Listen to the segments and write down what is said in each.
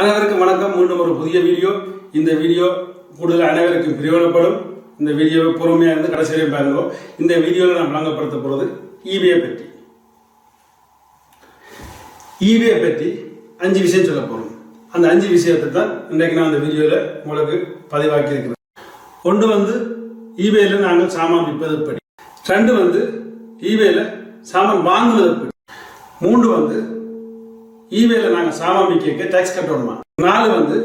அனைவருக்கும் வணக்கம். மீண்டும் ஒரு புதிய வீடியோ. இந்த வீடியோ கூடுதல் அனைவருக்கும் பிரியோனப்படும் இந்த வீடியோவை பொறுமையாக இருந்து கடைசி வரையும் பாருங்க. இந்த வீடியோவில் நான் வழங்கப்படுத்த போகிறது ஈவே பற்றி. ஈவே பற்றி அஞ்சு விஷயம் சொல்ல போகிறோம் அந்த அஞ்சு விஷயத்தை தான் இன்றைக்கு நான் அந்த வீடியோவில் உங்களுக்கு பதிவாக்கி இருக்கிறேன். ஒன்று வந்து ஈபேயில் நாங்கள் சாமான் விற்பது படி. ரெண்டு வந்து ஈபேயில் சாமான் வாங்குவது படி. மூன்று வந்து ஈவேல நாங்கள் சாமான் கேட்க டேக்ஸ் கட்டணுமா நாலு வந்து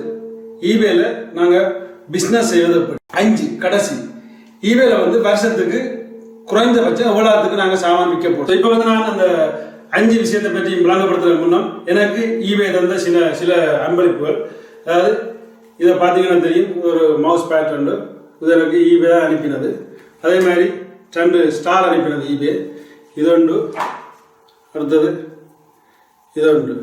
ஈவேல நாங்கள் பிஸ்னஸ் செய்வது அஞ்சு கடைசி. ஈவேல வந்து வருஷத்துக்கு குறைந்தபட்சம் எவ்வளோத்துக்கு நாங்கள் சாமான் விற்க போகிறோம் இப்போ வந்து நான் அந்த அஞ்சு விஷயத்தை பற்றி விளங்கப்படுத்துறதுக்கு முன்னம் எனக்கு இபே தந்த சில சில அன்பளிப்புகள். அதாவது இதை பார்த்தீங்கன்னா தெரியும் ஒரு மவுஸ் பேட் ரெண்டு இது எனக்கு இபே தான் அனுப்பினது. அதே மாதிரி ரெண்டு ஸ்டார் அனுப்பினது இபே இது உண்டு அடுத்தது இது உண்டு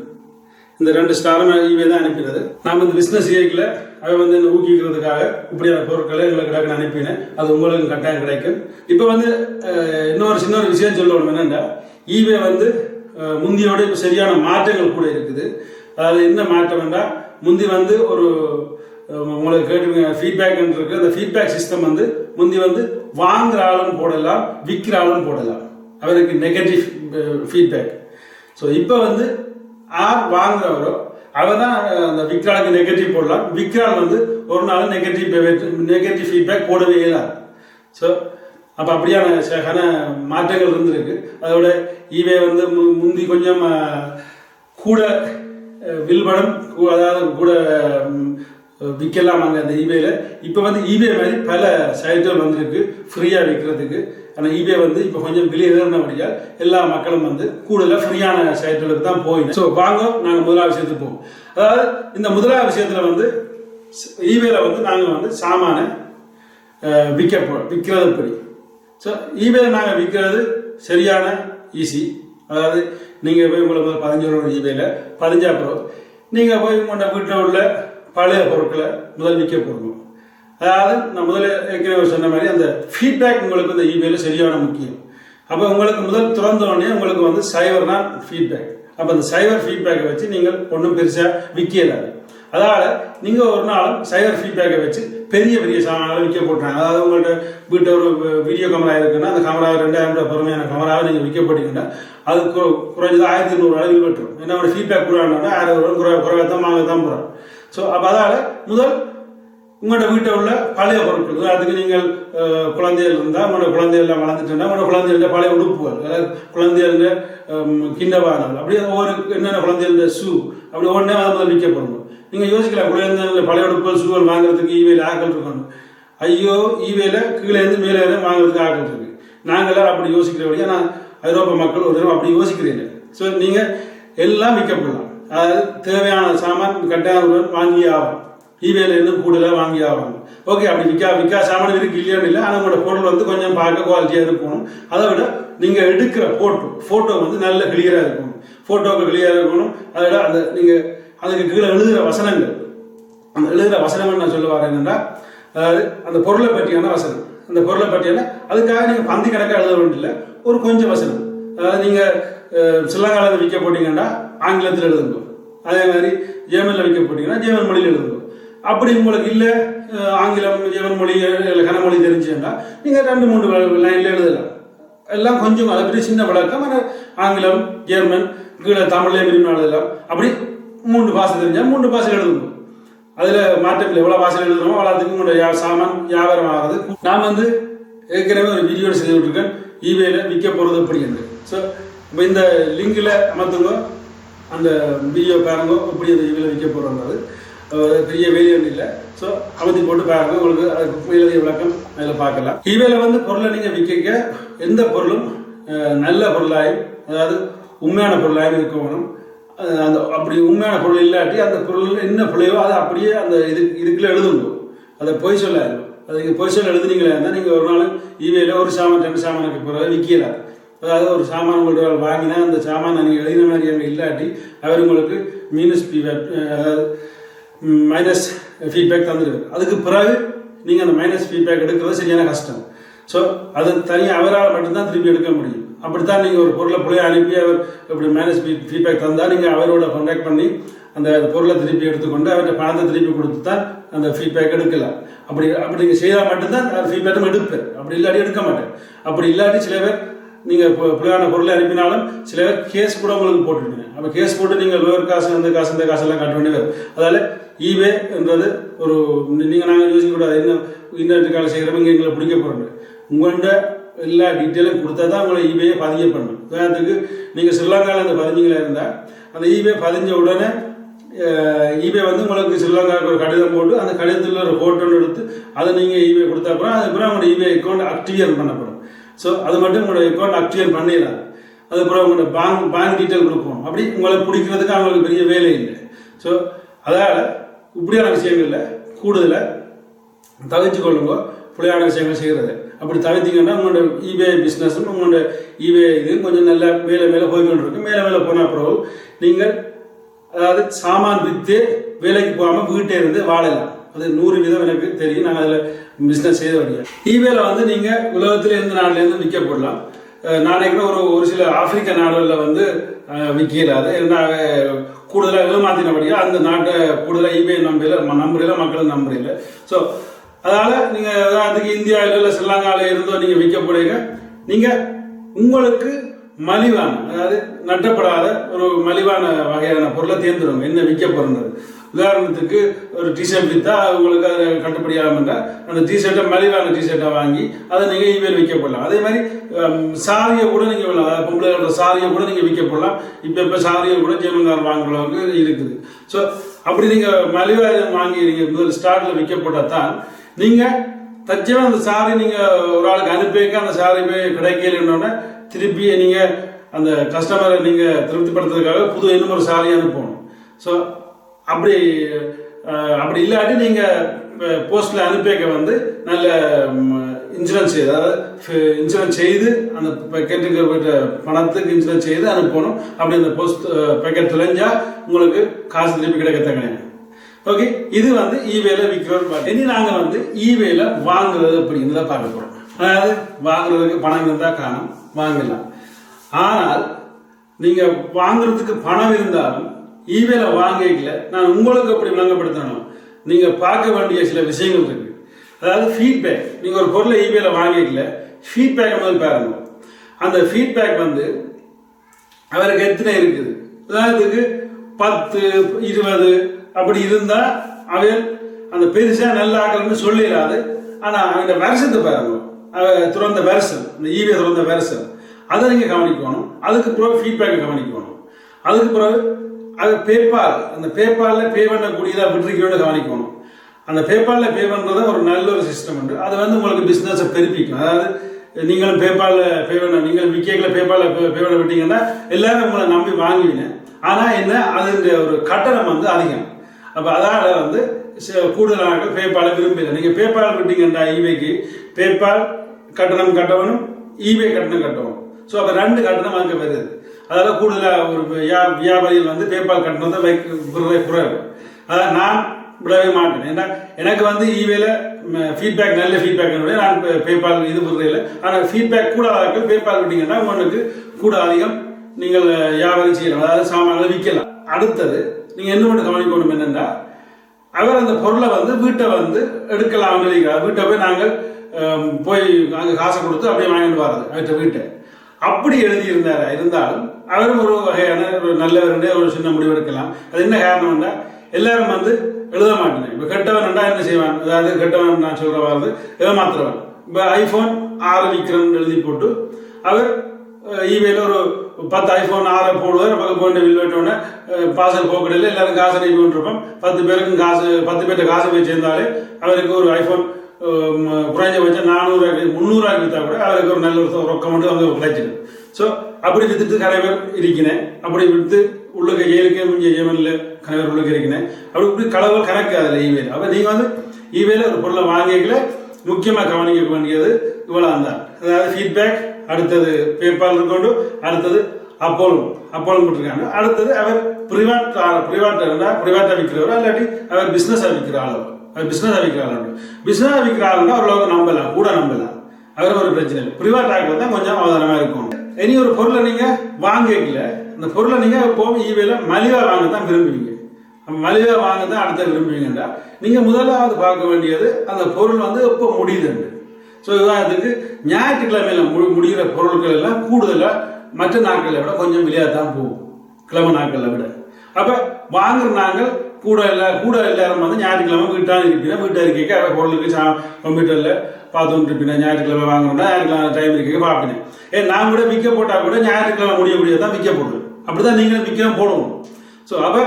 இந்த ரெண்டு ஸ்டாரும் ஈவே தான் அனுப்பினது. நாம் இந்த பிஸ்னஸ் இயக்கில் அவன் வந்து என்ன ஊக்குவிக்கிறதுக்காக இப்படியான பொருட்களை எங்களுக்கு டக்குனு அனுப்பினேன். அது உங்களுக்கு கட்டாயம் கிடைக்கும். இப்போ வந்து இன்னொரு சின்ன ஒரு விஷயம் சொல்லணும் என்னென்னா ஈவே வந்து முந்தியோட இப்போ சரியான மாற்றங்கள் கூட இருக்குது. அதாவது என்ன மாற்றம்னா முந்தி வந்து ஒரு உங்களுக்கு கேட்டு ஃபீட்பேக் இருக்குது அந்த ஃபீட்பேக் சிஸ்டம் வந்து முந்தி வந்து வாங்குற ஆளும் போடலாம் விற்கிற ஆளும் போடலாம். அவருக்கு நெகட்டிவ் ஃபீட்பேக் ஸோ இப்போ வந்து ஆர் வாங்குறவரோ அவர் தான் அந்த விக்ராலுக்கு நெகட்டிவ் போடலாம். விக்ரால் வந்து ஒரு நாள் நெகட்டிவ் நெகட்டிவ் ஃபீட்பேக் போடவே இல்லை. ஸோ அப்போ அப்படியான சில மாற்றங்கள் இருந்திருக்கு. அதோட ஈவே வந்து மு- முந்தி கொஞ்சம் கூட வில்படம் கூ- அதாவது கூட விற்கலாம் அங்கே அந்த ஈபேல இப்போ வந்து ஈபே மாதிரி பல சைட்டுகள் வந்திருக்கு ஃப்ரீயாக விற்கிறதுக்கு ஆனால் ஈபே வந்து இப்போ கொஞ்சம் விலை ஏறினபடியால் எல்லா மக்களும் வந்து கூடுதலாக ஃப்ரீயான செயல்களுக்கு தான் போயிடும் ஸோ வாங்க நாங்கள் முதலாவது விஷயத்துக்கு போவோம். அதாவது இந்த முதலாவது விஷயத்தில் வந்து ஈபேல வந்து நாங்கள் வந்து சாமானை விற்க போ விற்கிறது படி ஸோ ஈபேல நாங்கள் விற்கிறது சரியான ஈஸி அதாவது நீங்கள் போய் உங்களுக்கு முதல்ல பதினஞ்சு ரூபா ஈபேல பதினஞ்சா அப்புறம் நீங்கள் போய் உங்களோட வீட்டில் உள்ள பழைய பொருட்களை முதல் விற்க போடணும். அதாவது நான் முதல்ல ஏற்கனவே சொன்ன மாதிரி அந்த ஃபீட்பேக் உங்களுக்கு இந்த இமெயில சரியான முக்கியம். அப்போ உங்களுக்கு முதல் திறந்தோடனே உங்களுக்கு வந்து சைவர்னா ஃபீட்பேக் அப்போ அந்த சைவர் ஃபீட்பேக்கை வச்சு நீங்கள் ஒன்றும் பெருசாக விற்கலாது அதனால் நீங்கள் ஒரு நாளும் சைவர் ஃபீட்பேக்கை வச்சு பெரிய பெரிய சாமான்களை விற்க போட்டுறாங்க. அதாவது உங்கள்கிட்ட வீட்டில் ஒரு வீடியோ கேமரா இருக்குன்னா அந்த கேமரா ரெண்டாயிரம் ரூபாய் பொறுமையான கேமராவை நீங்கள் விற்க போட்டீங்கன்னா அது கு- குறைஞ்சது ஆயிரத்தி நூறு அளவில் விட்டுரும் ஃபீட்பேக் கொடுறாங்கன்னா ஆயிரம் ரூபா குறை குறைவாக தான் வாங்க தான் போகிறோம் ஸோ அப்போ அதால் முதல் உங்களோட வீட்டில் உள்ள பழைய பொருட்கள். அதுக்கு நீங்கள் குழந்தைகள் இருந்தால் உங்களோட குழந்தைகள்லாம் வளர்ந்துட்டேன்னா உங்களோட குழந்தைகள பழைய உடுப்புகள் அதாவது குழந்தைகள கிண்டவானங்கள் அப்படியே ஒவ்வொரு என்னென்ன குழந்தைகள ஷூ. அப்படி ஒன்றே அதை முதல் விற்க நீங்கள் யோசிக்கலாம் குழந்தைகள் பழைய உடுப்புகள் ஷூகள் வாங்குறதுக்கு ஈவேல ஆக்கள் இருக்கணும் ஐயோ ஈவேல கீழே இருந்து மேலே இருந்து வாங்குறதுக்கு ஆக்கள் இருக்கு. நாங்களாம் அப்படி யோசிக்கிற வழியாக நான் ஐரோப்பா மக்கள் ஒரு தடவை அப்படி யோசிக்கிறீங்க ஸோ நீங்கள் எல்லாம் விற்கப்படலாம். அதாவது தேவையான சாமான் கட்டாயம் வாங்கி ஆகும் ஈவேல இன்னும் கூடுதலாக வாங்கி ஆவாங்க ஓகே அப்படி விற்கா விற்கா சாமான இருக்கு இல்லையான்னு இல்லை. ஆனால் உங்களோட பொருள் வந்து கொஞ்சம் பார்க்க குவாலிட்டியாக இருக்கணும். அதை விட நீங்கள் எடுக்கிற ஃபோட்டோ ஃபோட்டோ வந்து நல்ல கிளியராக இருக்கணும். ஃபோட்டோக்கு கிளியராக இருக்கணும். அதை விட அந்த நீங்கள் அதுக்கு கீழே எழுதுகிற வசனங்கள். அந்த எழுதுகிற வசனங்கள் நான் சொல்ல வரேன் என்னன்னா அதாவது அந்த பொருளை பற்றியான வசனம். அந்த பொருளை பற்றியான அதுக்காக நீங்கள் பந்தி கணக்காக எழுத வேண்டியதில்லை. ஒரு கொஞ்சம் வசனம். அதாவது நீங்கள் சிலங்காலத்தில் விற்க போட்டிங்கன்னா ஆங்கிலத்தில் எழுதுங்க. அதே மாதிரி ஜேமனில் விற்க போட்டிங்கன்னா ஜேமன் மொழியில் எழுதுங்க. அப்படி உங்களுக்கு இல்லை ஆங்கிலம் ஜெர்மன் மொழி இல்லை கனமொழி தெரிஞ்சுன்னா நீங்கள் ரெண்டு மூணு லைனில் எழுதலாம். எல்லாம் கொஞ்சம் அதை பற்றி சின்ன வழக்கம். ஆனால் ஆங்கிலம் ஜெர்மன் கீழே தமிழ்லேயே விரும்பி எழுதலாம். அப்படி மூன்று பாசை தெரிஞ்சால் மூன்று பாசை எழுதணும் அதில் மாற்றத்தில் எவ்வளோ பாசை எழுதுறோமோ அவ்வளோத்துக்கு உங்களோட சாமான் வியாபாரம் ஆகுது. நான் வந்து ஏற்கனவே ஒரு வீடியோ செய்து விட்டுருக்கேன் ஈவேல விற்க போகிறது எப்படி என்று. ஸோ இப்போ இந்த லிங்கில் அமர்த்துங்க அந்த வீடியோ பாருங்க. எப்படி அந்த ஈவேல விற்க போகிறோன்றது பெரிய வேலியன் இல்லை. ஸோ அவதி போட்டு பாருங்க உங்களுக்கு அதுக்கு எழுதிய விளக்கம் அதில் பார்க்கலாம். இவையில் வந்து பொருளை நீங்கள் விற்க எந்த பொருளும் நல்ல பொருளாயும் அதாவது உண்மையான பொருளாயும் இருக்கணும் அந்த அப்படி உண்மையான பொருள் இல்லாட்டி அந்த பொருள் என்ன பிள்ளையோ அதை அப்படியே அந்த இது இதுக்குள்ள எழுதுங்க. அதை பொய் சொல்லாது அதுக்கு பொய் சொல்ல எழுதுனீங்களா இருந்தால் நீங்கள் ஒரு நாள் இவையில் ஒரு சாமான் ரெண்டு சாமானுக்கு பிறகு விற்கலாம். அதாவது ஒரு சாமான் உங்கள்கிட்ட வாங்கினா அந்த சாமான் நீங்கள் எழுதின மாதிரி அங்கே இல்லாட்டி அவர் உங்களுக்கு மீனஸ் பி அதாவது மைனஸ் ஃபீட்பேக் தந்துடுவார் அதுக்கு பிறகு நீங்கள் அந்த மைனஸ் ஃபீட்பேக் எடுக்கிறது சரியான கஷ்டம். ஸோ அது தனியாக அவரால் மட்டும்தான் திருப்பி எடுக்க முடியும். அப்படித்தான் நீங்கள் ஒரு பொருளை பிள்ளைய அனுப்பி அவர் இப்படி மைனஸ் ஃபீட்பேக் தந்தால் நீங்கள் அவரோட கான்டாக்ட் பண்ணி அந்த பொருளை திருப்பி எடுத்துக்கொண்டு அவர்கிட்ட பணத்தை திருப்பி கொடுத்து தான் அந்த ஃபீட்பேக் எடுக்கலாம். அப்படி அப்படி நீங்கள் செய்தால் மட்டும்தான் அந்த ஃபீட்பேக்கும் எடுப்பேன். அப்படி இல்லாட்டி எடுக்க மாட்டேன். அப்படி இல்லாட்டி சில பேர் நீங்கள் இப்போ பிள்ளையான பொருளை அனுப்பினாலும் சில பேர் கேஸ் கூட உங்களுக்கு போட்டுருங்க அப்போ கேஸ் போட்டு நீங்கள் வேறு காசு அந்த காசு இந்த காசெல்லாம் கட்ட வேண்டியது வரும். அதால் என்றது ஒரு நீங்கள் நாங்கள் யோசிக்கக்கூடாது என்ன இன்டர்நெட் காலை செய்கிறவங்க எங்களை பிடிக்க போகிறோம் உங்கள்கிட்ட எல்லா டீட்டெயிலும் கொடுத்தா தான் உங்களை ஈபேயை பதிய பண்ணணும் உதாரணத்துக்கு நீங்கள் ஸ்ரீலங்காவில் அந்த பதிஞ்சிங்களா இருந்தால் அந்த ஈபே பதிஞ்ச உடனே ஈபே வந்து உங்களுக்கு ஸ்ரீலங்காவுக்கு ஒரு கடிதம் போட்டு அந்த கடிதத்தில் ஒரு ஃபோட்டோன்னு எடுத்து அதை நீங்கள் ஈபே கொடுத்தா அப்புறம் அதுக்கப்புறம் உங்களோட ஈபே அக்கௌண்ட் ஆக்டிவேட் பண்ணப்படும் ஸோ அது மட்டும் உங்களோட அக்கௌண்ட் ஆக்டிவேட் பண்ணிடலாம் அதுக்கப்புறம் உங்களோட பேங்க் பேங்க் டீட்டெயில் கொடுப்போம் அப்படி உங்களை பிடிக்கிறதுக்கு அவங்களுக்கு பெரிய வேலை இல்லை. ஸோ அதால் இப்படியான விஷயங்களில் கூடுதலாக தவிச்சு கொள்ளுங்க. பிள்ளையான விஷயங்கள் செய்கிறது அப்படி தவிர்த்தீங்கன்னா உங்களோட இபிஐ பிஸ்னஸும் உங்களோட இபிஐ இது கொஞ்சம் நல்லா மேலே மேலே போய்கொண்டு இருக்கும் மேலே மேலே போன பிறகு நீங்கள் அதாவது சாமான் விற்று வேலைக்கு போகாமல் வீட்டே இருந்து வாழலாம். அது நூறு வீதம் எனக்கு தெரியும். நாங்கள் அதில் பிஸ்னஸ் செய்த வழியாக ஈபேல வந்து நீங்கள் உலகத்தில் எந்த நாட்டிலேருந்து விற்க போடலாம். நாளைக்கு ஒரு ஒரு சில ஆப்பிரிக்க நாடுகளில் வந்து விற்கல அது என்ன கூடுதலாக ஏமாத்தினபடியாக அந்த நாட்டை கூடுதலாக இபே நம்பல நம்புறீங்களா? மக்களும் நம்புறீங்க ஸோ அதனால் நீங்கள் அதுக்கு இந்தியாவில் இல்லை ஸ்ரீலங்காவில் இருந்தோ நீங்கள் விற்க போறீங்க. நீங்கள் உங்களுக்கு மலிவான அதாவது நட்டப்படாத ஒரு மலிவான வகையான பொருளை தேர்ந்துடுங்க. என்ன விற்க போகிறது உதாரணத்துக்கு ஒரு டிஷர்ட் விற்றா உங்களுக்கு அது கட்டுப்படியாகும் அந்த டிஷர்ட்டை மலிவான டிஷர்ட்டை வாங்கி அதை நீங்கள் இமெயில் விற்க போடலாம் அதே மாதிரி சாரியை கூட நீங்கள் விடலாம். அதாவது பொம்பளைகளோட சாரியை கூட நீங்கள் விற்க போடலாம் இப்போ இப்போ சாரியை கூட ஜெயமங்கார் வாங்குற அளவுக்கு இருக்குது. ஸோ அப்படி நீங்கள் மலிவாக வாங்கி நீங்கள் முதல் ஸ்டார்ட்டில் விற்கப்பட்டால் தான் நீங்கள் தச்சமே அந்த சாரி நீங்கள் ஒரு ஆளுக்கு அனுப்பிக்க அந்த சாரி போய் கிடைக்கலன்னொன்னே திருப்பி நீங்கள் அந்த கஸ்டமரை நீங்கள் திருப்திப்படுத்துறதுக்காக புது இன்னும் ஒரு சாரி அனுப்பணும். ஸோ அப்படி அப்படி இல்லாட்டி நீங்கள் போஸ்ட்டில் அனுப்பிக்க வந்து நல்ல இன்சூரன்ஸ் செய்து அதாவது இன்சூரன்ஸ் செய்து அந்த பேக்கெட்டுக்கு பணத்துக்கு இன்சூரன்ஸ் செய்து அனுப்பணும். அப்படி அந்த போஸ்ட் பேக்கெட் தொலைஞ்சா உங்களுக்கு காசு திருப்பி கிடைக்க கிடையாது ஓகே இது வந்து ஈவேல விற்கிறோம் பார்த்து இனி நாங்கள் வந்து ஈவேல வாங்குறது அப்படிங்கிறத பார்க்க போகிறோம் அதாவது வாங்குறதுக்கு பணம் இருந்தால் காணும் வாங்கலாம். ஆனால் நீங்கள் வாங்குறதுக்கு பணம் இருந்தாலும் ஈவேல வாங்கிக்கல. நான் உங்களுக்கு அப்படி விளங்கப்படுத்தணும். நீங்கள் பார்க்க வேண்டிய சில விஷயங்கள் இருக்கு. அதாவது ஃபீட்பேக் நீங்கள் ஒரு பொருளை ஈவேல வாங்கிக்கல. ஃபீட்பேக் முதல் பாருங்க. அந்த ஃபீட்பேக் வந்து அவருக்கு எத்தனை இருக்குது? உதாரணத்துக்கு பத்து இருபது அப்படி இருந்தால் அவன் அந்த பெருசாக நல்ல ஆக்கலன்னு சொல்லிடாது. ஆனால் அந்த வருஷத்தை பாருங்க. துறந்த வருஷம் இந்த ஈவே துறந்த வருஷம். அதை நீங்கள் கவனிக்கணும். அதுக்கு பிறகு ஃபீட்பேக்கை கவனிக்கணும். அதுக்கு பிறகு அது பேபால் அந்த பேபாலில் பே பண்ணக்கூடியதாக விட்டுருக்கோன்னு கவனிக்கணும். அந்த பேபாலில் பே பண்ணுறது ஒரு நல்ல ஒரு சிஸ்டம் உண்டு. அது வந்து உங்களுக்கு பிஸ்னஸை பெருப்பிக்கும். அதாவது நீங்களும் பேபாலில் பே பண்ண நீங்கள் விக்கேக்கில் பேபாலில் பே பண்ண விட்டீங்கன்னா எல்லாரும் உங்களை நம்பி வாங்குவீங்க. ஆனால் என்ன? அதனுடைய ஒரு கட்டணம் வந்து அதிகம். அப்போ அதால் வந்து கூடுதலாக பேபாலை விரும்பல நீங்கள் பேபால் விட்டீங்கன்னா ஈவேக்கு பேபால் கட்டணம் கட்டணும் ஈவே கட்டணம் கட்டணும் ஸோ அப்போ ரெண்டு கட்டணம் அங்கே வருது. அதெல்லாம் கூடுதலாக ஒரு வியாபாரிகள் வந்து பேபால் கட்டணத்தை வைக்க குறைவு அதான் நான் விடவே மாட்டேன். ஏன்னா எனக்கு வந்து ஈவேல ஃபீட்பேக் நல்ல ஃபீட்பேக் நான் பேபால் இது விடுறதில்ல ஆனால் ஃபீட்பேக் கூட பேபால் விட்டீங்கன்னா உங்களுக்கு கூட அதிகம் நீங்கள் வியாபாரம் செய்யலாம். அதாவது சாமான்களை விற்கலாம். அடுத்தது நீங்கள் என்ன ஒன்று கவனிக்கணும் என்னென்னா அவர் அந்த பொருளை வந்து வீட்டை வந்து எடுக்கலாம் வீட்டை போய் நாங்கள் போய் அங்கே காசை கொடுத்து அப்படியே வாங்கிட்டு வர்றது அவர்கிட்ட வீட்டை. அப்படி எழுதியிருந்தார் இருந்தாலும் அவரும் ஒரு வகையான ஒரு நல்லவருடைய ஒரு சின்ன முடிவு எடுக்கலாம். அது என்ன காரணம்னா எல்லாரும் வந்து எழுத மாட்டேன். இப்போ கெட்டவன் என்ன செய்வான்? அதாவது கெட்டவன் நான் சொல்கிற வாழ்ந்து ஏமாத்துறவன். இப்போ ஐஃபோன் ஆறு விற்கிறன்னு எழுதி போட்டு அவர் இமெயில் ஒரு பத்து ஐஃபோன் ஆறை போடுவார். பக்கம் போட்டு வில் வெட்டோடனே பாசல் போக்கடையில் எல்லாரும் காசு அனுப்பி கொண்டிருப்போம். பத்து பேருக்கும் காசு பத்து பேர்கிட்ட காசு போய் சேர்ந்தாலே அவருக்கு ஒரு ஐஃபோன் குறைஞ்சபட்சம் நானூறு முந்நூறுவாய்க்கு விற்றா கூட அவருக்கு ஒரு நல்ல ஒரு ரொக்கம் மட்டும் அங்கே கிடைச்சிடும் ஸோ அப்படி வித்துட்டு கணவர் இருக்கிறேன். அப்படி விட்டு உள்ள ஏழுக்கே முடிஞ்ச ஏமனில் கணவர் உள்ள இருக்கிறேன். அப்படி இப்படி களவு கணக்கு அதில் இமெயில் அப்போ நீங்கள் வந்து இவேல ஒரு பொருளை வாங்கிக்கல முக்கியமாக கவனிக்க வேண்டியது இவ்வளோ தான். அதாவது ஃபீட்பேக் அடுத்தது பேபால் இருக்கொண்டு அடுத்தது அப்போலும் அப்போலும் போட்டிருக்காங்க. அடுத்தது அவர் பிரிவாட் பிரிவாட் பிரிவாட்டா விற்கிறவர் இல்லாட்டி அவர் பிஸ்னஸாக விற்கிற ஆளோ. அவர் பிஸ்னஸாக விற்கிற ஆளோ. பிஸ்னஸாக விற்கிற ஆளுன்னா ஓரளவுக்கு நம்பலாம் கூட நம்பலாம் அவர் ஒரு பிரச்சனை இல்லை. பிரிவாட் ஆக்கள் தான் கொஞ்சம் அவதானமாக இருக்கும். இனி ஒரு பொருளை நீங்கள் வாங்கிக்கல அந்த பொருளை நீங்கள் போக ஈவையில் மலிவாக வாங்க தான் விரும்புவீங்க. மலிவாக வாங்க தான் அடுத்த விரும்புவீங்கன்னா நீங்கள் முதலாவது பார்க்க வேண்டியது அந்த பொருள் வந்து எப்போ முடியுதுன்னு ஸோ உதாரணத்துக்கு ஞாயிற்றுக்கிழமையில மு முடிகிற பொருட்கள் எல்லாம் கூடுதலாக மற்ற நாட்களை விட கொஞ்சம் விலையாக தான் போகும். கிழமை நாட்களை விட. அப்போ வாங்குற நாங்கள் கூட இல்லை கூட எல்லாரும் வந்து ஞாயிற்றுக்கிழமை வீட்டாக இருப்பீங்க வீட்டாக இருக்கீங்க பொருளுக்கு சா கம்ப்யூட்டரில் பார்த்துட்டு இருப்பீங்க ஞாயிற்றுக்கிழமை வாங்கணும்னா ஞாயிற்றுக்கிழமை டைம் இருக்க பார்ப்பீங்க ஏன் நான் கூட விற்க போட்டால் கூட ஞாயிற்றுக்கிழமை முடிய முடியாது தான் விற்க போடுவேன் அப்படி தான் நீங்களும் விற்கவும் போடணும். ஸோ அப்போ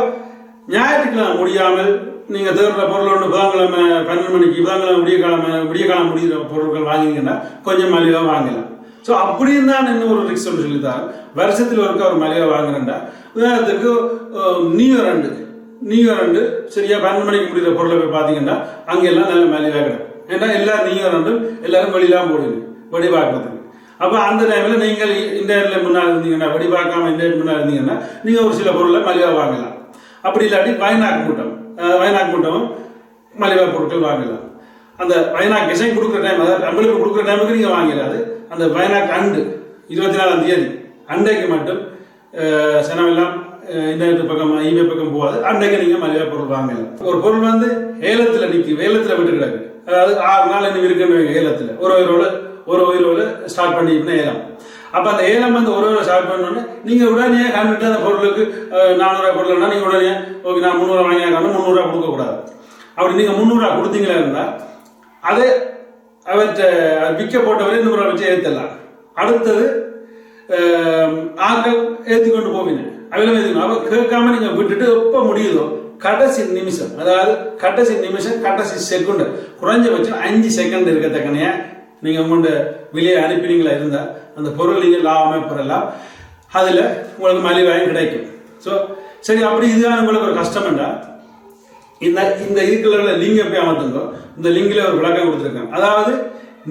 ஞாயிற்றுக்கிழமை முடியாமல் நீங்கள் தேடுற பொருள் ஒன்று புதன்கிழமை பன்னெண்டு மணிக்கு புதன்கிழமை விடிய கிழமை விடிய காலம் முடிகிற பொருட்கள் வாங்கிங்கன்னா கொஞ்சம் மலிவாக வாங்கலாம். ஸோ அப்படின்னு தான் இன்னும் ஒரு ரிக்ஸ் ஒன்று சொல்லித்தான் வருஷத்தில் ஒருக்க ஒரு மலிவாக வாங்குறேன்டா. உதாரணத்துக்கு நியூ இயர் ரெண்டு நியூ இயர் ரெண்டு சரியா பன்னெண்டு மணிக்கு முடிகிற பொருளை போய் பார்த்தீங்கன்னா அங்கெல்லாம் நல்ல மலிவாக கிடக்கும். ஏன்னா எல்லாரும் நீங்கள் இயர் ரெண்டும் எல்லாரும் வெளியெல்லாம் போடுவீங்க வெடி பார்க்கறதுக்கு அப்போ அந்த டைமில் நீங்கள் இந்த இடத்துல முன்னால் இருந்தீங்கன்னா வெடி பார்க்காம இந்த இடத்துல முன்னால் இருந்தீங்கன்னா நீங்கள் ஒரு சில பொருளை மலிவாக வாங்கலாம். அப்படி இல்லாட்டி வயநாக்கு மூட்டம் வயநாக்கு கூட்டம் மலிவா பொருட்கள் வாங்கலாம். அந்த வயநாக் டிசைன் கொடுக்குற டைம் அதாவது நம்மளுக்கு கொடுக்குற டைமுக்கு நீங்கள் வாங்கிடாது அந்த வயநாக் அண்டு இருபத்தி நாலாம் தேதி அண்டைக்கு மட்டும் சனமெல்லாம் இன்டர்நெட் பக்கம் இபே பக்கம் போகாது. அன்றைக்கு நீங்கள் மலிவா பொருள் வாங்கலாம். ஒரு பொருள் வந்து ஏலத்தில் நிற்கி ஏலத்தில் விட்டு கிடக்கு அதாவது ஆறு நாள் இன்னும் இருக்குன்னு ஏலத்தில். ஒரு உயிரோடு ஒரு உயிரோடு ஸ்டார்ட் பண்ணிட்டுனா ஏலம். அப்போ அந்த ஏலம் வந்து ஒரு ஒரு ஸ்டார்ட் பண்ணோன்னே நீங்கள் உடனே கண்டுட்டு அந்த பொருளுக்கு நானூறுரூவா பொருள்னா நீங்கள் உடனே ஓகே நான் முந்நூறுபா வாங்கி ஆகணும் முந்நூறுரூவா கொடுக்கக்கூடாது. அப்படி நீங்கள் முந்நூறுரூவா கொடுத்தீங்களா இருந்தால் அதை அவற்றை விற்க போட்டவரை நூறுரூவா வச்சு ஏற்றலாம் அடுத்தது ஆக்கள் ஏற்றி கொண்டு போவீங்க. அவையிலும் ஏற்றிக்கணும் அப்போ கேட்காம நீங்கள் விட்டுட்டு எப்போ முடியுதோ கடைசி நிமிஷம் அதாவது கடைசி நிமிஷம் கடைசி செகண்ட் குறைஞ்சபட்சம் அஞ்சு செகண்ட் இருக்கத்தக்கனையா நீங்கள் உங்கள்கிட்ட வெளியே அனுப்பினீங்களா இருந்தால் அந்த பொருள் நீங்கள் லாபமே பெறலாம். அதில் உங்களுக்கு மலிவாயும் கிடைக்கும். ஸோ சரி அப்படி இதுதான் உங்களுக்கு ஒரு கஷ்டம்டா இந்த இந்த இதுக்குள்ள லிங்கை போய் அமர்த்துங்க. இந்த லிங்கில் ஒரு விளக்கம் கொடுத்துருக்காங்க. அதாவது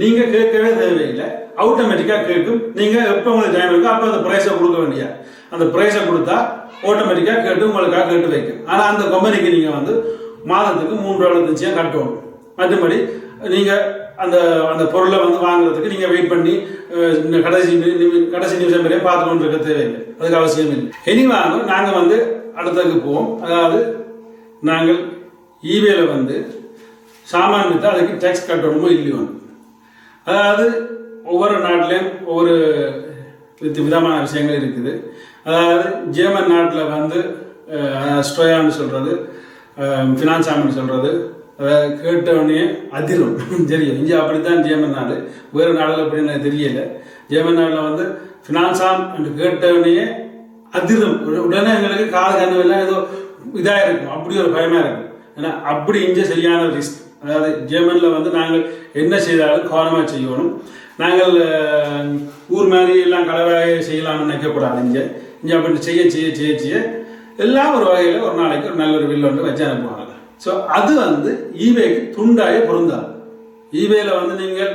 நீங்கள் கேட்கவே தேவையில்லை. ஆட்டோமேட்டிக்காக கேட்கும். நீங்கள் எப்போ உங்களுக்கு டைம் இருக்கோ அப்போ அந்த ப்ரைஸை கொடுக்க வேண்டிய அந்த ப்ரைஸை கொடுத்தா ஆட்டோமேட்டிக்காக கேட்டு உங்களுக்காக கேட்டு வைக்கும். ஆனால் அந்த கம்பெனிக்கு நீங்கள் வந்து மாதத்துக்கு மூன்று எழுபத்தஞ்சியா கட்டணும். மற்றபடி நீங்கள் அந்த அந்த பொருளை வந்து வாங்குறதுக்கு நீங்கள் வெயிட் பண்ணி இந்த கடைசி கடைசி நிமிஷம் வரையும் பார்த்து கொண்டு இருக்க தேவையில்லை. அதுக்கு அவசியம் இல்லை. இனி வாங்க வந்து அடுத்ததுக்கு போவோம். அதாவது நாங்கள் ஈவேல வந்து சாமான் விற்று அதுக்கு டேக்ஸ் கட்டணுமோ இல்லையோ. அதாவது ஒவ்வொரு நாட்டிலையும் ஒவ்வொரு வித்து விதமான விஷயங்கள் இருக்குது. அதாவது ஜெர்மன் நாட்டில் வந்து ஸ்டோயான்னு சொல்கிறது ஃபினான்சாமன் சொல்கிறது அதாவது கேட்டவொடனே அதிரும். தெரியும் இங்கே அப்படித்தான் ஜேமன் நாடு. வேறு நாடுகள் அப்படின்னு எனக்கு தெரியல. ஜேமன் நாட்டில் வந்து ஃபினான்சாம் என்று கேட்டவொடனே அதிரும். உடனே எங்களுக்கு கால கண்ணு எல்லாம் ஏதோ இதாக இருக்கும் அப்படி ஒரு பயமாக இருக்கும். ஏன்னா அப்படி இங்கே சரியான ரிஸ்க் அதாவது ஜேமனில் வந்து நாங்கள் என்ன செய்தாலும் கவனமாக செய்யணும். நாங்கள் ஊர் மாதிரி எல்லாம் கலவையாக செய்யலாம்னு நினைக்கக்கூடாது இங்கே. அப்படி செய்ய செய்ய செய்ய செய்ய எல்லாம் ஒரு வகையில் ஒரு நாளைக்கு ஒரு நல்ல ஒரு வில் வந்து வச்சு அனுப்புவாங்க. ஸோ அது வந்து ஈவேக்கு துண்டாய பொருந்தாது. ஈவேல வந்து நீங்கள்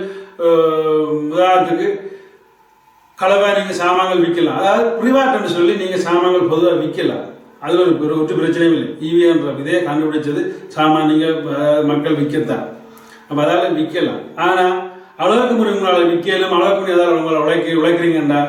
உதாரணத்துக்கு கலவாக நீங்கள் சாமான்கள் விற்கலாம். அதாவது ப்ரிவாட்னு சொல்லி நீங்கள் சாமான்கள் பொதுவாக விற்கலாம். அதில் ஒரு ஒரு ஒற்று பிரச்சனையும் இல்லை. ஈவிஎன்ற இதே கண்டுபிடிச்சது சாமான் நீங்கள் மக்கள் விற்கத்தான். அப்போ அதால் விற்கலாம். ஆனால் அளவுக்கு முறை உங்களால் விற்கலும் அளவுக்கு முறை ஏதாவது உங்களை உழைக்க உழைக்கிறீங்கண்டா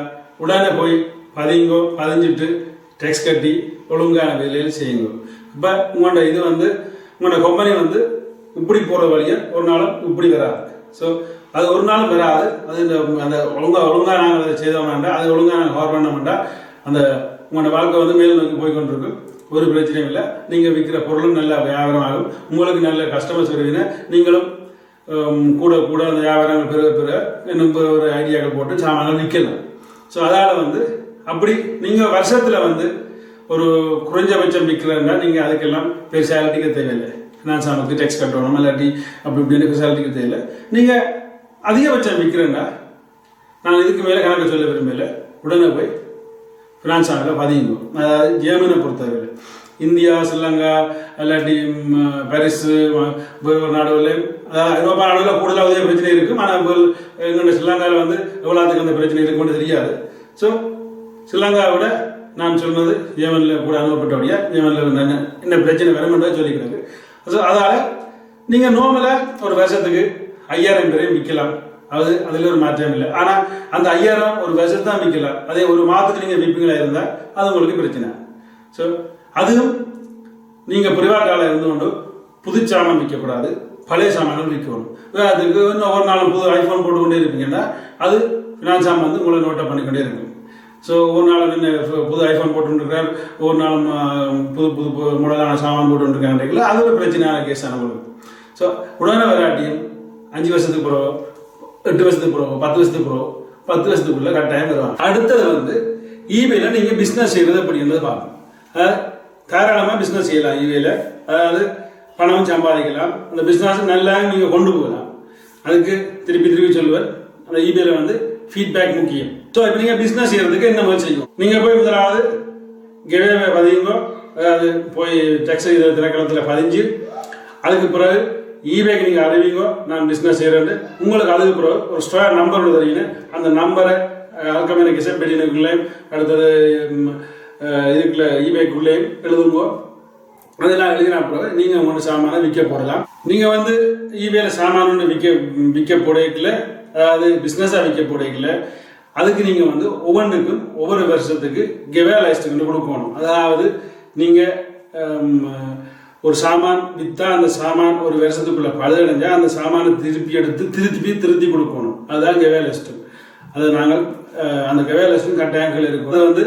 உடனே போய் பதிங்கோ பதிஞ்சிட்டு டெக்ஸ் கட்டி ஒழுங்கான வேலையில் செய்யுங்க. இப்போ உங்களோட இது வந்து உங்களோட கம்பெனி வந்து இப்படி போகிற வழியை ஒரு நாளும் இப்படி வராது. ஸோ அது ஒரு நாளும் வராது. அது இந்த அந்த ஒழுங்காக ஒழுங்காக நாங்கள் அதை செய்தோம்னா அது ஒழுங்காக நாங்கள் கவர் பண்ணோம்னா அந்த உங்களோட வாழ்க்கை வந்து மேல் நோக்கி போய்கொண்டிருக்கும் ஒரு பிரச்சனையும் இல்லை. நீங்கள் விற்கிற பொருளும் நல்ல வியாபாரம் ஆகும் உங்களுக்கு நல்ல கஸ்டமர்ஸ் வருவீங்க. நீங்களும் கூட கூட அந்த வியாபாரங்கள் பெருக பெருக இன்னும் ஒரு- ஒரு ஐடியாக்கள் போட்டு சாமான்கள் விற்கலாம். ஸோ அதால் வந்து அப்படி நீங்கள் வருஷத்தில் வந்து ஒரு குறைஞ்சபட்சம் விற்கலன்னா நீங்கள் அதுக்கெல்லாம் பெரிய சேலரிக்கு தேவையில்லை. ஃபினான்ஸ் நமக்கு டேக்ஸ் கட்டணும் இல்லாட்டி அப்படி இப்படின்னு சேலரிக்கு தேவையில்லை. நீங்கள் அதிகபட்சம் விற்கிறேன்னா நான் இதுக்கு மேலே கணக்கு சொல்ல விரும்பல. உடனே போய் ஃபினான்ஸ் ஆகல பதியுங்க. அதாவது ஜேமனை பொறுத்தவரை இந்தியா ஸ்ரீலங்கா இல்லாட்டி ம், நாடுகளில் அதாவது ஐரோப்பா நாடுகளில் கூடுதலாக உதவி பிரச்சனை இருக்கும். ஆனால் எங்கள் ஸ்ரீலங்காவில் வந்து எவ்வளோத்துக்கு அந்த பிரச்சனை இருக்கும்னு தெரியாது. ஸோ ஸ்ரீலங்காவை விட நான் சொன்னது ஏமனில் கூட அனுபவப்பட்டபடியா ஏமனில் என்ன என்ன பிரச்சனை வருமென்றதை சொல்லிக்கிறாங்க ஸோ அதால் நீங்கள் நோமில் ஒரு வருஷத்துக்கு ஐயாயிரம் பேரையும் விற்கலாம். அது அதில் ஒரு மாற்றம் இல்லை. ஆனால் அந்த ஐயாயிரம் ஒரு வருஷத்து தான் விற்கலாம். அதே ஒரு மாதத்துக்கு நீங்கள் விற்பீங்களா இருந்தால் அது உங்களுக்கு பிரச்சனை. ஸோ அதுவும் நீங்கள் பிரிவாட்டால் இருந்து கொண்டு புது சாமான் விற்கக்கூடாது பழைய சாமான்கள் விற்கணும். அதுக்கு இன்னும் ஒரு நாள் புது ஐஃபோன் போட்டுக்கொண்டே இருப்பீங்கன்னா அது ஃபினான்ஸ் சாமான் வந்து உங்களை நோட்டை பண்ணிக்கொண்டே இருக்கும். ஸோ ஒரு நாள் என்ன புது ஐஃபோன் போட்டுருக்கார். ஒரு நாள் புது புது முடலான சாமான் போட்டுருக்காங்க அது ஒரு பிரச்சனையான கேஸ் உங்களுக்கு ஸோ உடனே வராட்டியும் அஞ்சு வருஷத்துக்கு பிறகு எட்டு வருஷத்துக்கு பிறகு பத்து வருஷத்துக்கு பிறகு பத்து வருஷத்துக்குள்ளே கட்டாயம் வருவாங்க அடுத்தது வந்து ஈவேல நீங்கள் பிஸ்னஸ் செய்கிறது அப்படின்றது பார்க்கணும். தாராளமாக பிஸ்னஸ் செய்யலாம் ஈவேல அதாவது பணம் சம்பாதிக்கலாம். அந்த பிஸ்னஸ் நல்லா நீங்கள் கொண்டு போகலாம். அதுக்கு திருப்பி திருப்பி சொல்லுவேன். அந்த ஈபேல வந்து ஃபீட்பேக் முக்கியம். ஸோ இப்போ நீங்கள் பிஸ்னஸ் செய்யறதுக்கு என்ன மாதிரி செய்யும் நீங்கள் போய் முதலாவது கெவே பதியுங்கோ அதாவது போய் டெக்ஸ் திரைக்களத்தில் பதிஞ்சு அதுக்கு பிறகு ஈபேக்கு நீங்கள் அறிவிங்கோ நான் பிஸ்னஸ் செய்கிறேன் உங்களுக்கு அதுக்கு பிறகு ஒரு ஸ்டோர் நம்பர் ஒன்று தெரியுங்க அந்த நம்பரை அல்கமேனிக் பெட்டினுக்குள்ளேயும் அடுத்தது இதுக்குள்ள ஈபேக்குள்ளேயும் எழுதுங்கோ. அதெல்லாம் எழுதினா பிறகு நீங்கள் உங்களோட சாமானை விற்க போடலாம். நீங்கள் வந்து இபேல சாமான் ஒன்று விற்க விற்க போடையில அதாவது பிஸ்னஸாக விற்க போடையில அதுக்கு நீங்கள் வந்து ஒவ்வொன்றுக்கும் ஒவ்வொரு வருஷத்துக்கு கெவேலைஸ்ட் கொடுக்கணும். அதாவது நீங்கள் ஒரு சாமான் விற்றா அந்த சாமான் ஒரு வருஷத்துக்குள்ளே பழுதடைஞ்சா அந்த சாமானை திருப்பி எடுத்து திருப்பி திருத்தி கொடுக்கணும். அதுதான் கெவேலைஸ்ட் அது நாங்கள் அந்த கெவேலைஸ்டும் கட்டாயங்கள் இருக்கும். அது வந்து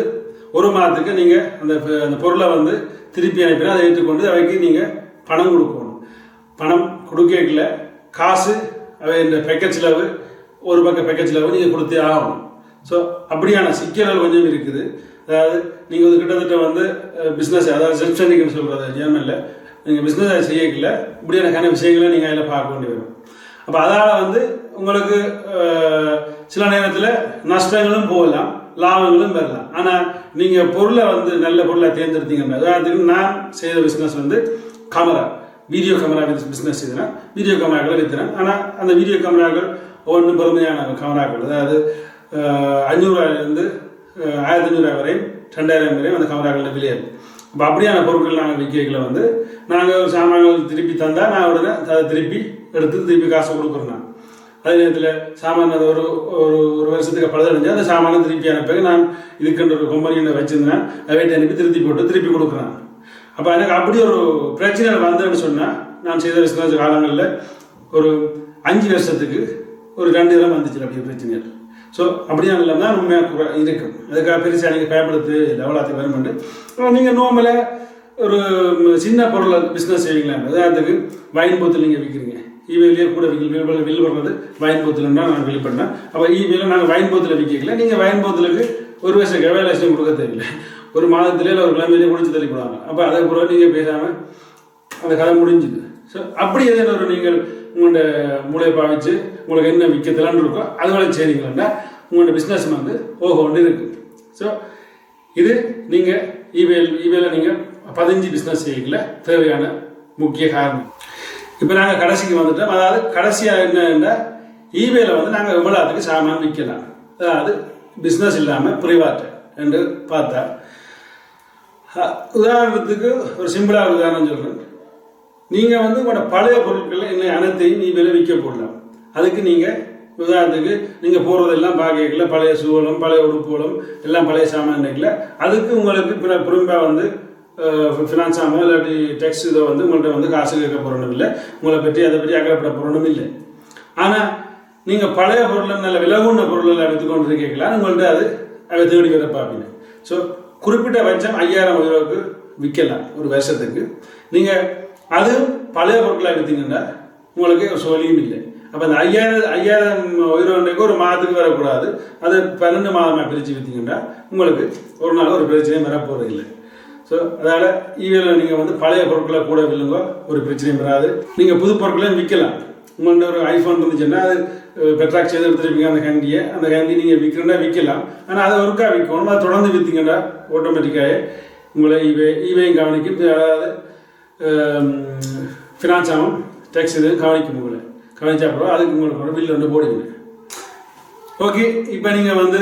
ஒரு மாதத்துக்கு நீங்கள் அந்த அந்த பொருளை வந்து திருப்பி அனுப்பினா அதை ஏற்றுக்கொண்டு அவைக்கு நீங்கள் பணம் கொடுக்கணும். பணம் கொடுக்கல காசு அவை இந்த பேக்கேஜ் செலவு ஒரு பக்கம் பேக்கெட் செலவு நீங்கள் கொடுத்தே ஆகணும். ஸோ அப்படியான சிக்கல்கள் கொஞ்சம் இருக்குது. அதாவது நீங்கள் வந்து கிட்டத்தட்ட வந்து பிஸ்னஸ் அதாவது செல்ஃப் ஸ்டண்டிங்னு சொல்கிறது ஜேர்மனில் நீங்கள் பிஸ்னஸ் செய்யக்கல இப்படியான விஷயங்களை நீங்கள் அதில் பார்க்க வேண்டி வரும். அப்போ அதால் வந்து உங்களுக்கு சில நேரத்தில் நஷ்டங்களும் போகலாம் லாபங்களும் பெறலாம் ஆனால் நீங்கள் பொருளை வந்து நல்ல பொருளை தேர்ந்தெடுத்தீங்கன்னா உதாரணத்துக்கு நான் செய்த பிஸ்னஸ் வந்து கேமரா வீடியோ கேமரா பிஸ்னஸ் செய்தேன் வீடியோ கேமராக்களை விற்றுறேன் ஆனால் அந்த வீடியோ கேமராக்கள் ஒவ்வொன்றும் பெருமையான கேமராக்கள் அதாவது அஞ்சூறுவாயிலிருந்து ஆயிரத்தி அஞ்சூறுவாய் வரையும் ரெண்டாயிரம் வரையும் அந்த கேமராக்களோட வெளியே இப்போ அப்படியான பொருட்கள் நாங்கள் விற்கிறதுல வந்து நாங்கள் சாமான்கள் திருப்பி தந்தால் நான் உடனே அதை திருப்பி எடுத்து திருப்பி காசு கொடுக்குறேன் நான். அதே நேரத்தில் சாமான் அது ஒரு ஒரு ஒரு வருஷத்துக்கு பழுதடைஞ்சு அந்த சாமானை திருப்பி அனுப்பி நான் இதுக்குன்ற ஒரு கம்பெனியில் வச்சிருந்தேன். அதை அனுப்பி திருப்பி போட்டு திருப்பி கொடுக்குறேன். அப்போ எனக்கு அப்படி ஒரு பிரச்சனை வந்தேன்னு சொன்னால் நான் செய்த பிஸ்னஸ் காலங்களில் ஒரு அஞ்சு வருஷத்துக்கு ஒரு ரெண்டு இடம் வந்துச்சு அப்படி பிரச்சனைகள். ஸோ அப்படியான இல்லாமல் தான் உண்மையாக இருக்கும் அதுக்காக பெருசாக நீங்கள் பயப்படுத்து லெவலாத்தி வருமெண்டு நீங்கள் நோமலாக ஒரு சின்ன பொருளை பிஸ்னஸ் செய்வீங்களா? உதாரணத்துக்கு வயன் போத்தில் நீங்கள் விற்கிறீங்க ஈவேலையே கூட வில் வில் வில் வர்றது வைன் போத்துலன்னா நான் வில் பண்ணேன். அப்போ ஈவேல நாங்கள் வயன் போத்தில் விற்கல நீங்கள் வயன் போத்துலுக்கு ஒரு வருஷம் கவேலாசியம் கொடுக்க தேவையில்லை. ஒரு மாதத்துலேயே இல்லை ஒரு கிழமையிலே முடிச்சு தள்ளி போடுவாங்க. அப்போ அதை பிறகு நீங்கள் பேசாமல் அந்த கதை முடிஞ்சுது. ஸோ அப்படி ஏதேனும் ஒரு நீங்கள் உங்களோட மூளையை பாவிச்சு உங்களுக்கு என்ன விற்கத்தலான்னு இருக்கோ அதுகளை செய்றீங்களா உங்களோட பிஸ்னஸ் வந்து ஓஹோ ஒன்று இருக்குது ஸோ இது நீங்கள் இமெயில் இமெயில நீங்கள் பதிஞ்சு பிஸ்னஸ் செய்யல தேவையான முக்கிய காரணம். இப்போ நாங்கள் கடைசிக்கு வந்துட்டோம். அதாவது கடைசியாக என்னன்னா இமெயில வந்து நாங்கள் விமலாத்துக்கு சாமான் விற்கலாம் அதாவது பிஸ்னஸ் இல்லாமல் ப்ரைவேட் என்று பார்த்தா. உதாரணத்துக்கு ஒரு சிம்பிளாக உதாரணம் சொல்கிறேன் நீங்கள் வந்து உங்களோட பழைய பொருட்களை இல்லை அனைத்தையும் நீ விளைவிக்க போடலாம். அதுக்கு நீங்கள் உதாரணத்துக்கு நீங்கள் போகிறதெல்லாம் பார்க்கல பழைய சூழலும் பழைய உடுப்புகளும் எல்லாம் பழைய சாமான் இருக்குல்ல அதுக்கு உங்களுக்கு பிற புறம்பாக வந்து ஃபினான்ஸ் ஆகும் இல்லாட்டி டெக்ஸ் இதை வந்து உங்கள்கிட்ட வந்து காசு கேட்க போகிறோம் இல்லை. உங்களை பற்றி அதை பற்றி அக்கறைப்பட போகிறோம் இல்லை. ஆனால் நீங்கள் பழைய பொருளை நல்ல விலகுண்ண பொருளெல்லாம் எடுத்துக்கொண்டு இருக்கீங்களா உங்கள்கிட்ட அது அதை தேடி வர பார்ப்பீங்க. ஸோ குறிப்பிட்ட பட்சம் ஐயாயிரம் ரூபாய்க்கு விற்கலாம் ஒரு வருஷத்துக்கு. நீங்கள் அது பழைய பொருட்களாக விற்றீங்கன்னா உங்களுக்கு ஒரு சொல்லியும் இல்லை. அப்போ அந்த ஐயாயிரம் ஐயாயிரம் யூரோன்றைக்கு ஒரு மாதத்துக்கு வரக்கூடாது. அது பன்னெண்டு மாதமாக பிரித்து விற்றீங்கன்னா உங்களுக்கு ஒரு நாள் ஒரு பிரச்சனையும் வரப்போகிறது இல்லை. ஸோ அதனால் ஈவேல நீங்கள் வந்து பழைய பொருட்களை கூட வில்லுங்க ஒரு பிரச்சனையும் வராது. நீங்கள் புது பொருட்களையும் விற்கலாம் உங்கள்கிட்ட ஒரு ஐஃபோன் இருந்துச்சுன்னா அது பெட்ராக் செய்து எடுத்துருப்பீங்க அந்த கேண்டியை. அந்த கேண்டி நீங்கள் விற்கிறனா விற்கலாம் ஆனால் அதை ஒருக்கா விற்கணும். அதை தொடர்ந்து விற்றீங்கன்னா ஆட்டோமேட்டிக்காக உங்களை ஈவே இவையும் கவனிக்கும். அதாவது ஃபினான்ஸாகவும் டேக்ஸ் இது கவனிக்க முடியல கவனிச்சா அப்புறம் அதுக்கு உங்களுக்கு ஒரு பில் வந்து போடுவீங்க ஓகே இப்போ நீங்கள் வந்து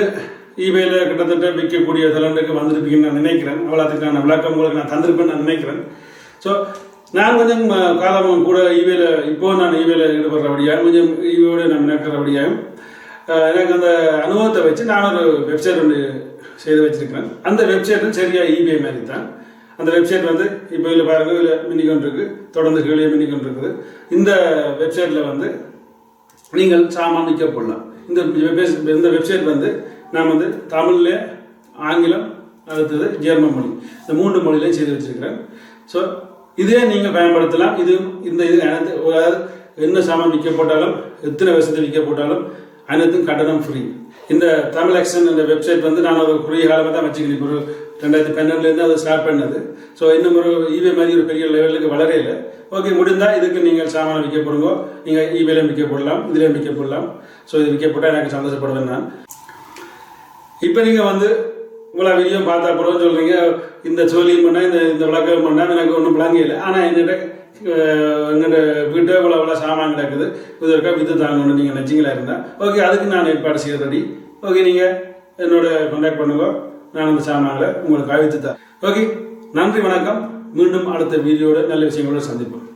இபேயில் கிட்டத்தட்ட விற்கக்கூடிய சிலண்டருக்கு வந்திருப்பீங்கன்னு நான் நினைக்கிறேன் அவ்வளோத்துக்கான விளக்கம் உங்களுக்கு நான் தந்திருப்பேன்னு நான் நினைக்கிறேன் ஸோ நான் கொஞ்சம் காலம் கூட இபேயில் இப்போ நான் ஈவேல ஈடுபடுறபடியாகவும் கொஞ்சம் ஈவோடு நான் நினைக்கிறபடியாகவும் எனக்கு அந்த அனுபவத்தை வச்சு நான் ஒரு வெப்சைட் ஒன்று செய்து வச்சுருக்கிறேன் அந்த வெப்சைட்டும் சரியாக இபிஐ மாதிரி தான் அந்த வெப்சைட் வந்து இப்போ இல்லை பாருங்க இல்லை மின்னி தொடர்ந்து கீழே மின்னி இருக்குது. இந்த வெப்சைட்டில் வந்து நீங்கள் சாமான் விற்க போடலாம். இந்த வெப் இந்த வெப்சைட் வந்து நான் வந்து தமிழில் ஆங்கிலம் அடுத்தது ஜெர்மன் மொழி. இந்த மூன்று மொழியிலையும் செய்து வச்சிருக்கிறேன். ஸோ இதே நீங்கள் பயன்படுத்தலாம். இது இந்த இது அனைத்து அதாவது என்ன சாமான் விற்க போட்டாலும் எத்தனை வருஷத்தை விற்க போட்டாலும் அனைத்தும் கட்டணம் ஃப்ரீ இந்த தமிழ் எக்ஷன் இந்த வெப்சைட் வந்து நான் ஒரு குறுகிய காலமாக தான் வச்சுக்கிறேன். ஒரு ரெண்டாயிரத்தி பன்னெண்டுலேருந்து அதை ஸ்டார்ட் பண்ணது. ஸோ இன்னும் ஒரு ஈவே மாதிரி ஒரு பெரிய லெவலுக்கு வளரையில் ஓகே முடிந்தால் இதுக்கு நீங்கள் சாமான விற்க போடுங்க. நீங்கள் ஈவேலையும் விற்க போடலாம் இதுலேயும் விற்க போடலாம். ஸோ இது விற்க போட்டால் எனக்கு சந்தோஷப்படுவேன் நான். இப்போ நீங்கள் வந்து இவ்வளோ வீடியோ பார்த்தா அப்புறம் சொல்கிறீங்க இந்த சோழியும் பண்ணால் இந்த இந்த விளக்கம் பண்ணால் எனக்கு ஒன்றும் விளங்க இல்லை. ஆனால் என்னட்ட எங்கள்கிட்ட வீட்டை இவ்வளோ இவ்வளோ சாமான் கிடக்குது. இதற்காக வித்து தாங்கணும்னு நீங்கள் நினச்சிங்களா இருந்தால் ஓகே அதுக்கு நான் ஏற்பாடு செய்ய ரெடி ஓகே நீங்கள் என்னோட கான்டாக்ட் பண்ணுங்க. நான் அந்த சாமான்களை உங்களுக்கு அழைத்து தரேன். ஓகே நன்றி வணக்கம். மீண்டும் அடுத்த வீடியோட நல்ல விஷயங்களோட சந்திப்போம்.